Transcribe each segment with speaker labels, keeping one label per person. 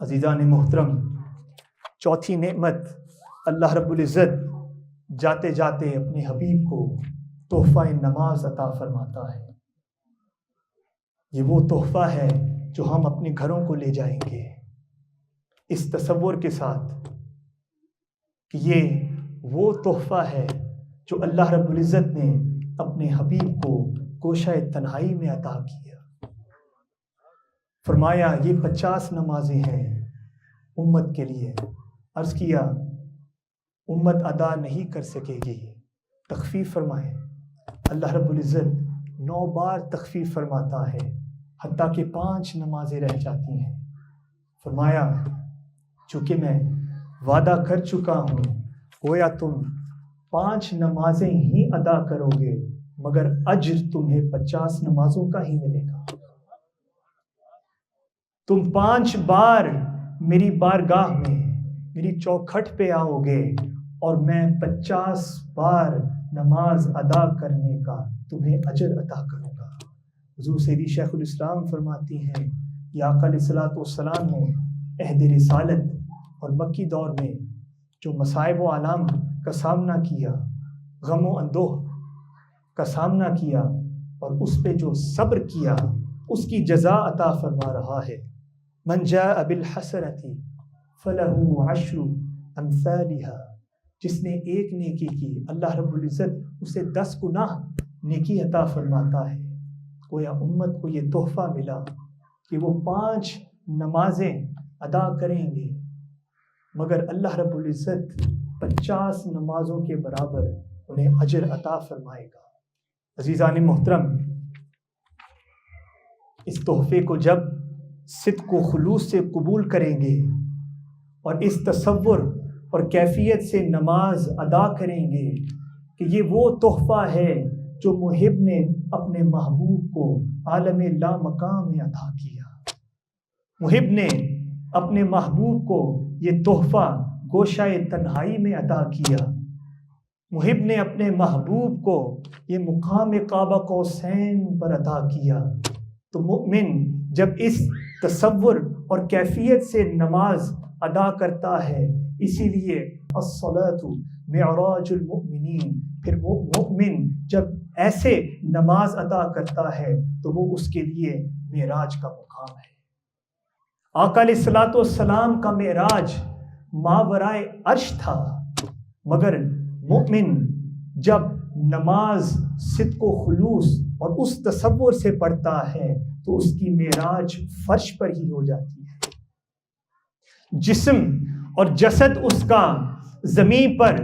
Speaker 1: عزیزان محترم، چوتھی نعمت اللہ رب العزت جاتے جاتے اپنے حبیب کو تحفہ نماز عطا فرماتا ہے۔ یہ وہ تحفہ ہے جو ہم اپنے گھروں کو لے جائیں گے۔ اس تصور کے ساتھ کہ یہ وہ تحفہ ہے جو اللہ رب العزت نے اپنے حبیب کو گوشہ تنہائی میں عطا کیا۔ فرمایا، یہ پچاس نمازیں ہیں امت کے لیے۔ عرض کیا، امت ادا نہیں کر سکے گی۔ تخفیف فرمائے۔ اللہ رب العزت نو بار تخفیف فرماتا ہے، حتیٰ کہ پانچ نمازیں رہ جاتی ہیں۔ فرمایا، چونکہ میں وعدہ کر چکا ہوں، گویا تم پانچ نمازیں ہی ادا کرو گے، مگر اجر تمہیں پچاس نمازوں کا ہی ملے گا۔ تم پانچ بار میری بارگاہ میں، میری چوکھٹ پہ آؤ گے اور میں پچاس بار نماز ادا کرنے کا تمہیں اجر عطا کروں گا۔ حضور سیدی شیخ الاسلام فرماتی ہیں کہ آقا علیہ والسلام نے عہد رسالت اور مکی دور میں جو مصائب و علام کا سامنا کیا، غم و اندوہ کا سامنا کیا اور اس پہ جو صبر کیا، اس کی جزا عطا فرما رہا ہے۔ من جاء بالحسنتی فلہ عشر امثالها جس نے ایک نیکی کی، اللہ رب العزت اسے دس گناہ نیکی عطا فرماتا ہے۔ گویا امت کو یہ تحفہ ملا کہ وہ پانچ نمازیں ادا کریں گے۔ مگر اللہ رب العزت پچاس نمازوں کے برابر انہیں اجر عطا فرمائے گا۔ عزیزان محترم، اس تحفے کو جب صدق و خلوص سے قبول کریں گے اور اس تصور اور کیفیت سے نماز ادا کریں گے کہ یہ وہ تحفہ ہے جو محب نے اپنے محبوب کو عالم لا مقام میں عطا کیا۔ محب نے اپنے محبوب کو یہ تحفہ گوشہ تنہائی میں عطا کیا۔ محب نے اپنے محبوب کو یہ مقام کعبہ قوسین پر عطا کیا۔ تو مؤمن جب اس تصور اور کیفیت سے نماز ادا کرتا ہے، اسی لیے معراج المؤمنین۔ پھر وہ مؤمن جب ایسے نماز ادا کرتا ہے تو وہ اس کے لیے معراج کا مقام ہے۔ آقا علیہ السلاۃ والسلام کا معراج ماورائے عرش تھا، مگر مؤمن جب نماز، صدق و خلوص اور اس تصور سے پڑھتا ہے تو اس کی معراج فرش پر ہی ہو جاتی ہے۔ جسم اور جسد اس کا زمین پر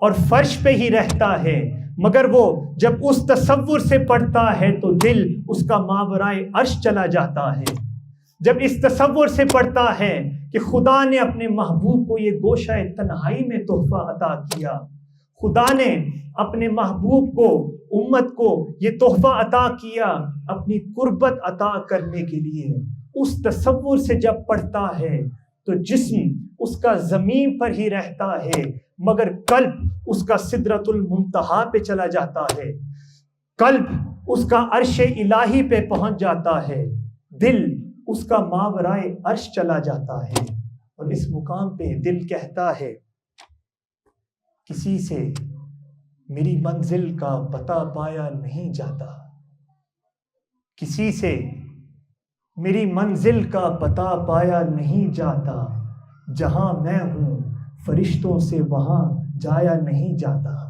Speaker 1: اور فرش پہ ہی رہتا ہے، مگر وہ جب اس تصور سے پڑھتا ہے تو دل اس کا ماورائے عرش چلا جاتا ہے۔ جب اس تصور سے پڑھتا ہے کہ خدا نے اپنے محبوب کو یہ گوشہ تنہائی میں تحفہ عطا کیا خدا نے اپنے محبوب کو، امت کو یہ تحفہ عطا کیا اپنی قربت عطا کرنے کے لیے۔ اس تصور سے جب پڑھتا ہے تو جسم اس کا زمین پر ہی رہتا ہے، مگر قلب اس کا سدرت المنتہا پہ چلا جاتا ہے۔ قلب اس کا عرش الہی پہ پہنچ جاتا ہے۔ دل اس کا ماورائے عرش چلا جاتا ہے۔ اور اس مقام پہ دل کہتا ہے کسی سے میری منزل کا پتہ پایا نہیں جاتا۔ کسی سے میری منزل کا پتہ پایا نہیں جاتا۔ جہاں میں ہوں، فرشتوں سے وہاں جایا نہیں جاتا۔